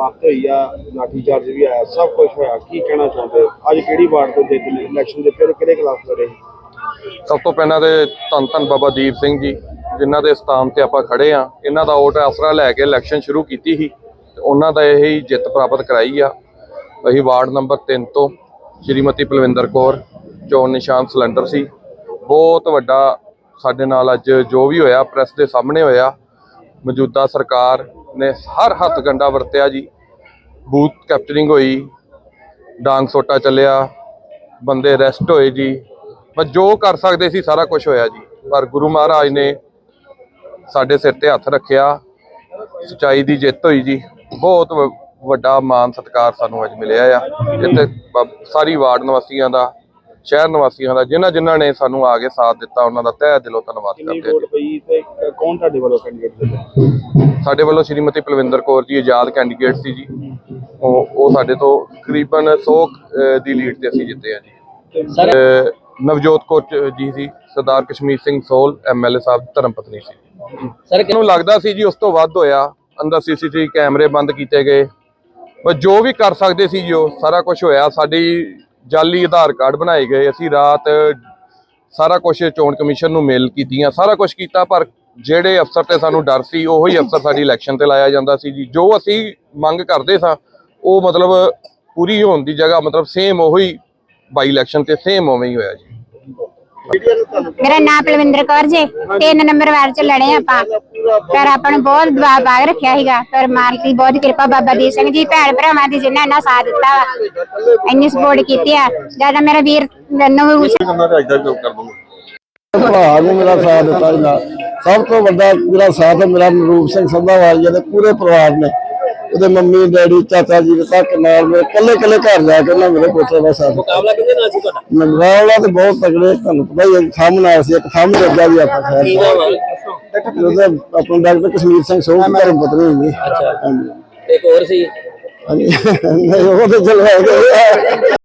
ਹੱਤ ਹੋਈ ਆ, ਲਾਠੀ ਚਾਰਜ ਵੀ ਆਇਆ, ਸਭ ਕੁਝ ਹੋਇਆ। ਕੀ ਕਹਿਣਾ ਚਾਹੁੰਦੇ ਹੋ? ਅੱਜ ਕਿਹੜੀ ਵਾਰਡ ਤੋਂ ਜਿੱਤ ਲਈ ਇਲੈਕਸ਼ਨ ਦੇ ਫਿਰ ਕਿਹੜੇ ਖਿਲਾਫ ਲੜੇ? ਸਭ ਤੋਂ ਪਹਿਲਾਂ ਤੇ ਧੰਨ ਧੰਨ ਬਾਬਾ ਦੀਪ ਸਿੰਘ ਜੀ, ਜਿਨ੍ਹਾਂ ਦੇ ਸਥਾਨ ਤੇ ਆਪਾਂ ਖੜੇ ਆ। ਇਹਨਾਂ ਦਾ ਵੋਟ ਆਸਰਾ ਲੈ ਕੇ ਇਲੈਕਸ਼ਨ ਸ਼ੁਰੂ ਕੀਤੀ ਸੀ, ਤੇ ਉਹਨਾਂ ਦਾ ਇਹ ਹੀ ਜਿੱਤ ਪ੍ਰਾਪਤ ਕਰਾਈ ਆ। ਅਸੀਂ ਵਾਰਡ ਨੰਬਰ 3 ਤੋਂ ਸ਼੍ਰੀਮਤੀ ਪਲਵਿੰਦਰ ਕੌਰ ਚੋਣ ਨਿਸ਼ਾਨ ਸਿਲੰਡਰ ਸੀ, ਬਹੁਤ ਵੱਡਾ ਸਾਡੇ ਨਾਲ ਅੱਜ ਜੋ ਵੀ ਹੋਇਆ ਪ੍ਰੈਸ ਦੇ ਸਾਹਮਣੇ ਹੋਇਆ, ਮੌਜੂਦਾ ਸਰਕਾਰ ਨੇ ਹਰ ਹੱਥ ਗੰਡਾ ਵਰਤਿਆ ਜੀ। ਬੂਥ ਕੈਪਚਰਿੰਗ ਹੋਈ, ਡਾਂਗ ਸੋਟਾ ਚੱਲਿਆ, ਬੰਦੇ ਰੈਸਟ ਹੋਏ ਜੀ। ਪਰ ਜੋ ਕਰ ਸਕਦੇ ਸੀ ਸਾਰਾ ਕੁਝ ਹੋਇਆ ਜੀ। ਪਰ ਗੁਰੂ ਮਹਾਰਾਜ ਨੇ ਸਾਡੇ ਸਿਰ ਤੇ ਹੱਥ ਰੱਖਿਆ, ਸਚਾਈ ਦੀ ਜਿੱਤ ਹੋਈ ਜੀ। ਬਹੁਤ ਵ- ਵੱਡਾ ਮਾਨ ਸਤਿਕਾਰ ਸਾਨੂੰ ਅੱਜ ਮਿਲਿਆ ਆ। ਇੱਥੇ ਬ- ਸਾਰੀ ਵਾਰਡ ਨਿਵਾਸੀਆਂ ਦਾ ਸ਼ਹਿਰ ਨਿਵਾਸੀਆਂ ਦਾ ਜਿਨ੍ਹਾਂ ਜਿਨ੍ਹਾਂ ਨੇ ਸਾਨੂੰ ਆ ਕੇ ਸਾਥ ਦਿੱਤਾ ਉਹਨਾਂ ਦਾ ਤਹਿ ਦਿਲੋਂ ਧੰਨਵਾਦ ਕਰਦੇ ਹਾਂ। ਵੋਟ ਪਈ ਤੇ ਕੌਣ ਤੁਹਾਡੇ ਵੱਲੋਂ ਕੈਂਡੀਡੇਟ ਜੀ। ਸਾਡੇ ਵੱਲੋਂ ਸ਼੍ਰੀਮਤੀ ਪਲਵਿੰਦਰ ਕੌਰ ਜੀ ਆਜ਼ਾਦ ਕੈਂਡੀਡੇਟ ਸੀ ਜੀ। ਉਹ ਉਹ ਸਾਡੇ ਤੋਂ ਤਕਰੀਬਨ 100 ਅਹ, ਦੀ ਲੀਡ ਤੇ ਅਸੀਂ ਜਿੱਤੇ ਆ ਜੀ। ਸਰ ਨਵਜੋਤ ਕੌਰ ਜੀ ਸੀ ਸਰਦਾਰ ਕਸ਼ਮੀਰ ਸਿੰਘ ਸੋਲ ਐਮਐਲਏ ਸਾਹਿਬ ਧਰਮ ਪਤਨੀ ਸੀ। ਸਰ ਮੈਨੂੰ ਲੱਗਦਾ ਸੀ ਜੀ ਉਸ ਤੋਂ ਵੱਧ ਹੋਇਆ ਅੰਦਰ ਸੀਸੀਟੀਵੀ ਕੈਮਰੇ ਬੰਦ ਕੀਤੇ ਗਏ। ਪਰ ਜੋ ਵੀ ਕਰ ਸਕਦੇ ਸੀ ਜੀ ਉਹ ਸਾਰਾ ਕੁਝ ਹੋਇਆ ਸਾਡੀ ਜਾਲੀ ਆਧਾਰ ਕਾਰਡ ਬਣਾਏ ਗਏ। ਅਸੀਂ ਰਾਤ ਸਾਰਾ ਕੁਝ ਚੋਣ ਕਮਿਸ਼ਨ ਨੂੰ ਮੇਲ ਕੀਤੀਆਂ ਸਾਰਾ ਕੁਝ ਕੀਤਾ ਪਰ ਜਿਹੜੇ ਅਫਸਰ ਤੇ ਸਾਨੂੰ ਡਰ ਸੀ ਉਹੀ ਅਫਸਰ ਸਾਡੀ ਇਲੈਕਸ਼ਨ ਤੇ ਲਾਇਆ ਜਾਂਦਾ ਸੀ ਜੀ। ਜੋ ਅਸੀਂ ਮੰਗ ਕਰਦੇ ਸਾਂ ਉਹ ਮਤਲਬ ਪੂਰੀ ਹੋਣ ਦੀ ਜਗ੍ਹਾ ਮਤਲਬ ਸੇਮ ਉਹੀ ਬਾਈ ਇਲੈਕਸ਼ਨ ਤੇ ਸੇਮ ਉਵੇਂ ਹੀ ਹੋਇਆ ਜੀ। ਮੇਰਾ ਨਾਮ ਪਲਵਿੰਦਰ ਕੌਰ ਜੀ ਤਿੰਨ ਨੰਬਰ ਵਾਰ ਚ ਲੜੇ ਆਪਾਂ। ਪਰ ਆਪਾਂ ਨੂੰ ਬਹੁਤ ਪਾ ਕੇ ਰੱਖਿਆ ਸੀਗਾ। ਪਰ ਮਾਲਕ ਦੀ ਬਹੁਤ ਕਿਰਪਾ ਬਾਬਾ ਦੀਪ ਸਿੰਘ ਜੀ ਭੈਣ ਭਰਾਵਾਂ ਦੀ ਜਿਨ੍ਹਾਂ ਇੰਨਾ ਸਾਥ ਦਿੱਤਾ ਵਾ। ਇੰਨੀ ਸਪੋਰਟ ਕੀਤੀ ਆ। ਜ਼ਿਆਦਾ ਮੇਰਾ ਵੀਰ ਨੂੰ ਭਰਾ ਨੇ ਮੇਰਾ ਸਾਥ ਦਿੱਤਾ ਜੀ ਨਾਲ ਸਭ ਤੋਂ ਵੱਡਾ ਮੇਰਾ ਸਾਥ ਹੈ ਮੇਰਾ ਮਨਰੂਪ ਸਿੰਘ ਸੰਧਾਵਾਲ ਜੀ ਦੇ ਪੂਰੇ ਪਰਿਵਾਰ ਨੇ। ਉਹਦੇ ਮੰਮੀ ਡੈਡੀ ਚਾਚਾ ਜੀ ਦੇ ਤੱਕ ਨਾਲ ਮੇਰੇ ਕੱਲੇ ਕੱਲੇ ਘਰ ਜਾ ਕੇ ਉਹਨਾਂ ਮੇਰੇ ਪੁੱਤਰ ਦਾ ਸਾਥ ਮੁਕਾਬਲਾ ਕਿਹਦੇ ਨਾਲ ਸੀ ਤੁਹਾਡਾ? ਤੇ ਬਹੁਤ ਤਗੜੇ ਤੁਹਾਨੂੰ ਪਤਾ ਹੀ ਹੈ ਸਾਹਮਣੇ ਆਇਆ ਸੀ ਇੱਕ ਸਾਹਮਣੇ ਲੱਗਾ ਵੀ ਆਪਾਂ ਖੈਰ। ਉਹਦਾ ਆਪਣਾ ਡਾਕਟਰ ਕਸ਼ਮੀਰ ਸਿੰਘ ਸੋਹ ਧਰਮ ਪਤਨੀ ਹੁੰਦੀ ਹਾਂਜੀ ਇੱਕ ਹੋਰ ਸੀ? ਹਾਂਜੀ। ਉਹ ਤੇ ਚਲਵਾ